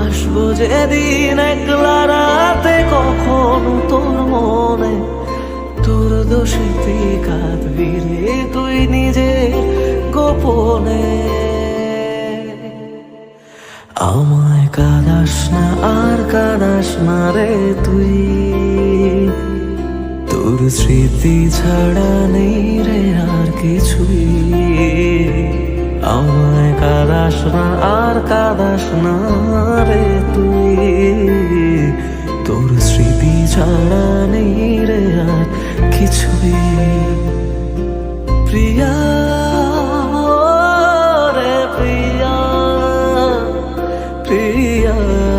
আসব যেদিন একলা রাতে, কখনো তোর মনে তোর দোষেতে কাঁদবি রে তুই নিজে গোপনে। আমায় কাদাস না, আর কাদাস না রে তুই। তোর স্মৃতি ছাড়া নেই রে আর হাসাস আর কাঁদাস না রে তুই। তোর স্মৃতি ছাড়া নেই রে আর কিছুই। প্রিয়া রে প্রিয়া প্রিয়া।